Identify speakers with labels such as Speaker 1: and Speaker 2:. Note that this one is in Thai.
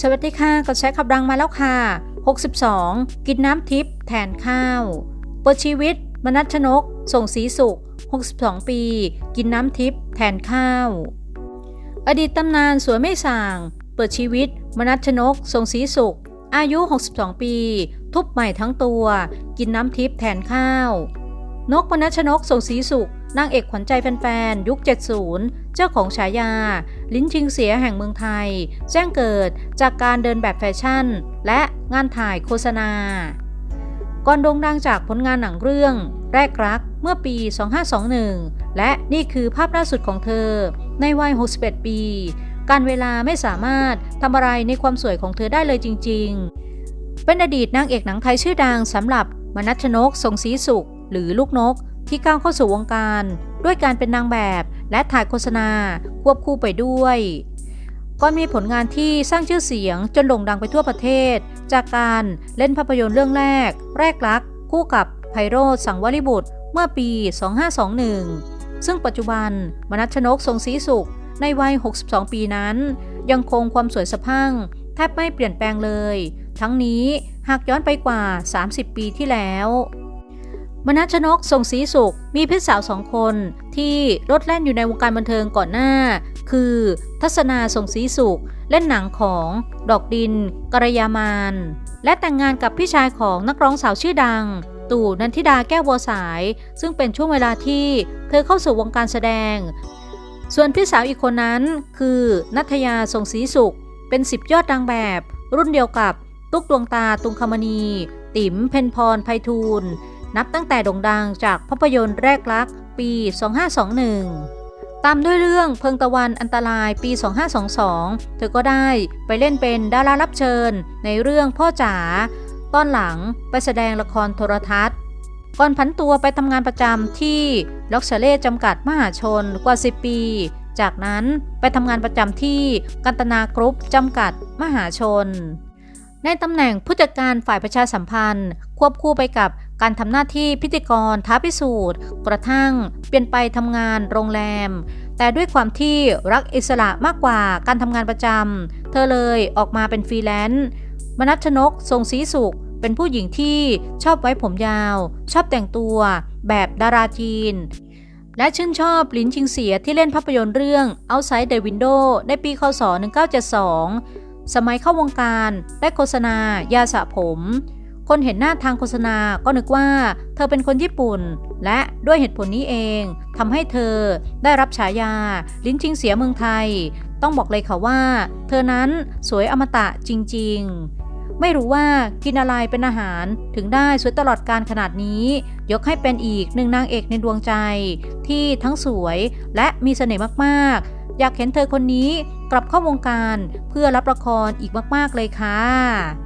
Speaker 1: สวัสดีค่ะกดแชร์ขับดังมาแล้วค่ะ 62 กินน้ำทิพย์แทนข้าวเปิดชีวิต มนัชนก ส่งสีสุข 62 ปี กินน้ำทิพย์แทนข้าว อดีตตำนานสวยไม่ส่าง เปิดชีวิต มนัชนก ส่งสีสุข อายุ 62 ปี ทุบใหม่ทั้งตัว กินน้ำทิพย์แทนข้าว นกมนัชนกส่งสีสุขนางเอกขวัญใจแฟนๆ ยุค 70 เจ้าของฉายา ลิ้นชิงเสียแห่งเมืองไทย แจ้งเกิดจากการเดินแบบแฟชั่น และงานถ่ายโฆษณา ก่อนโด่งดังจากผลงานหนังเรื่อง แรกรักเมื่อปี 2521 และนี่คือภาพล่าสุดของเธอ ในวัย 61 ปี การเวลาไม่สามารถทำอะไรในความสวยของเธอได้เลยจริง ๆ เป็นอดีตนางเอกหนังไทยชื่อดังสำหรับมนัชนกทรงศรีสุข หรือลูกนกที่ก้าวเข้าสู่วงการ ด้วยการเป็นนางแบบและถ่ายโฆษณาควบคู่ไปด้วยก่อนมีผลงานที่สร้างชื่อเสียงจนโด่งดังไปทั่วประเทศ จากการเล่นภาพยนตร์เรื่องแรก แรกรัก คู่กับไพโรธสังวริบุตรเมื่อปี 2521 ซึ่งปัจจุบันมนัชนกทรงศรีสุข ในวัย 62 ปีนั้น ยังคงความสวยสะพัง แทบไม่เปลี่ยนแปลงเลย ทั้งนี้หากย้อนไปกว่า 30 ปีที่แล้ว มนัชนกทรงศรีสุข มีพี่สาวสองคน ที่รถแล่นอยู่ในวงการบันเทิงก่อนหน้า คือ ทัศนาทรงศรีสุข เล่นหนังของดอกดินกรยามานและแต่งงานกับพี่ชายของนักร้องสาวชื่อดัง ตู่นันทิดาแก้วบัวสาย ซึ่งเป็นช่วงเวลาที่เธอเข้าสู่วงการแสดง ส่วนพี่สาวอีกคนนั้นคือนัทยาทรงศรีสุข เป็นสิบยอดนางแบบ รุ่นเดียวกับ ตุ๊กดวงตาตุงคมณี ติ๋มเพนพรไพฑูรย์ นับตั้งแต่โด่งดังจากภาพยนตร์แรกรัก ปี 2521 ตามด้วยเรื่องเพิงตะวันอันตรายปี 2522 เธอก็ได้ไปเล่นเป็นดารารับเชิญในเรื่องพ่อจ๋าตอนหลังไปแสดงละครโทรทัศน์ ก่อนผันตัวไปทำงานประจำที่ล็อกเชเล่จำกัดมหาชนกว่า 10 ปี จากนั้นไปทำงานประจำที่กันตนากรุ๊ปจำกัดมหาชน ในตำแหน่งผู้จัดการฝ่ายประชาสัมพันธ์ ควบคู่ไปกับ การทำหน้าที่พิธีกรท้าพิสูจน์ กระทั่งเปลี่ยนไปทำงานโรงแรม แต่ด้วยความที่รักอิสระมากกว่าการทำงานประจำเธอเลยออกมาเป็นฟรีแลนซ์มนัชนกทรงศรีสุข เป็นผู้หญิงที่ชอบไว้ผมยาว ชอบแต่งตัวแบบดาราจีน และชื่นชอบลินชิงเสียที่เล่นภาพยนตร์เรื่อง Outside the Window ในปีคศ 1972 สมัยเข้าวงการได้โฆษณายาสระผม คนเห็นหน้าทางโฆษณาก็นึกว่า เธอเป็นคนญี่ปุ่น และด้วยเหตุผลนี้เองทำให้เธอได้รับฉายา ลิ้นชิงเสียเมืองไทย ต้องบอกเลยค่ะว่า เธอนั้นสวยอมตะจริง ๆ ไม่รู้ว่ากินอะไรเป็นอาหารถึงได้สวยตลอดการขนาดนี้ ยกให้เป็นอีกหนึ่งนางเอกในดวงใจ ที่ทั้งสวยและมีเสน่ห์มากๆ อยากเห็นเธอคนนี้กลับเข้าวงการเพื่อรับละครอีกมากๆเลยค่ะ